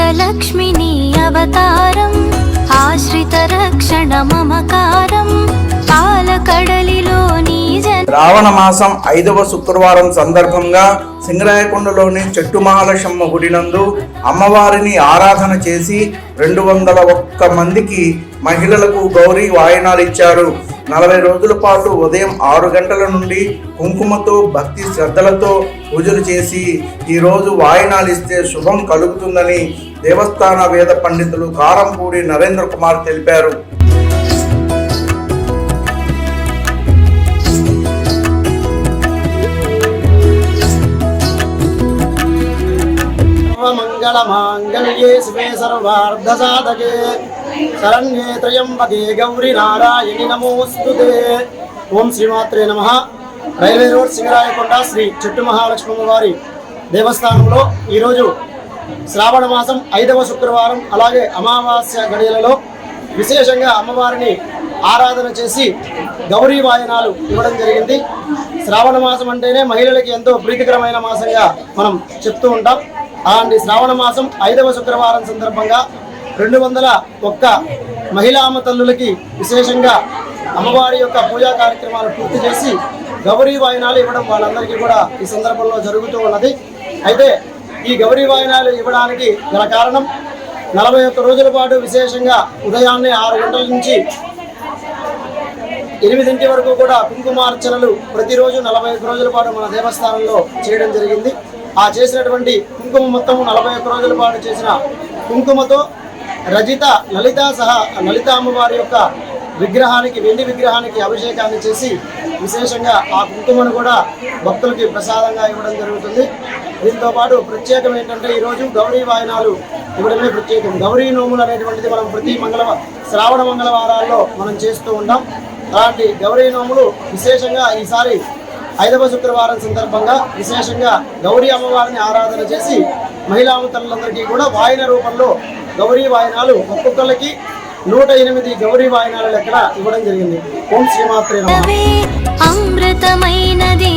లక్ష్మినీ అవతారం ఆశ్రిత రక్షణ మమకారం పాలకడలిలోని శ్రావణ మాసం ఐదవ శుక్రవారం సందర్భంగా సింగరాయకొండలోని చెట్టు మహాలక్ష్మ గుడి నందు అమ్మవారిని ఆరాధన చేసి రెండు వందల ఒక్క మందికి మహిళలకు గౌరీ వాయనాలు ఇచ్చారు. నలభై రోజుల పాటు ఉదయం ఆరు గంటల నుండి కుంకుమతో భక్తి శ్రద్ధలతో పూజలు చేసి ఈరోజు వాయినాలిస్తే ఇస్తే శుభం కలుగుతుందని దేవస్థాన వేద పండితులు కారంపూడి నరేంద్ర కుమార్ తెలిపారు. మంగళమాంగళ్యే శివే సర్వార్ధసాధకే శరణ్యే త్రయంబకే గౌరి నారాయణి నమోస్తుతే ఓం శ్రీమాత్రే నమ రైల్వే రోడ్ సింగరాయకొండ శ్రీ చెట్టు మహాలక్ష్మమ్మ వారి దేవస్థానంలో ఈరోజు శ్రావణ మాసం ఐదవ శుక్రవారం అలాగే అమావాస్య గడియలలో విశేషంగా అమ్మవారిని ఆరాధన చేసి గౌరీ వాయనాలు ఇవ్వడం జరిగింది. శ్రావణ మాసం అంటేనే మహిళలకి ఎంతో ప్రీతికరమైన మాసంగా మనం చెప్తూ ఉంటాం. అలాంటి శ్రావణ మాసం ఐదవ శుక్రవారం సందర్భంగా రెండు వందల ఒక్క మహిళామ తల్లులకి విశేషంగా అమ్మవారి యొక్క పూజా కార్యక్రమాలు పూర్తి చేసి గౌరీ వాయనాలు ఇవ్వడం వాళ్ళందరికీ కూడా ఈ సందర్భంలో జరుగుతూ ఉన్నది. అయితే ఈ గౌరీ వాయనాలు ఇవ్వడానికి గల కారణం నలభై ఒక్క రోజుల పాటు విశేషంగా ఉదయాన్నే ఆరు గంటల నుంచి ఎనిమిదింటి వరకు కూడా కుంకుమార్చనలు ప్రతిరోజు నలభై ఒక్క రోజుల పాటు మన దేవస్థానంలో చేయడం జరిగింది. ఆ చేసినటువంటి కుంకుమ మొత్తం నలభై ఒక్క రోజుల పాటు చేసిన కుంకుమతో రజిత లలిత సహా లలిత అమ్మవారి యొక్క విగ్రహానికి వెండి విగ్రహానికి అభిషేకాన్ని చేసి విశేషంగా ఆ కుంకుమను కూడా భక్తులకి ప్రసాదంగా ఇవ్వడం జరుగుతుంది. దీంతో పాటు ప్రత్యేకం ఏంటంటే ఈరోజు గౌరీ వాయనాలు ఇవ్వడమే ప్రత్యేకం. గౌరీ నోములు అనేటువంటిది మనం ప్రతి మంగళవారం శ్రావణ మంగళవారాల్లో మనం చేస్తూ ఉంటాం. అలాంటి గౌరీ నోములు విశేషంగా ఈసారి ఐదవ శుక్రవారం సందర్భంగా విశేషంగా గౌరీ అమ్మవారిని ఆరాధన చేసి మహిళా తల్లులందరికీ కూడా వాయన రూపంలో గౌరీ వాయనాలు ఒక్కొక్కరికి నూట ఎనిమిది గౌరీ వాయనాలు లెక్కన ఇవ్వడం జరిగింది. ఓం శ్రీమాత్రే నమః. అమృతమైనది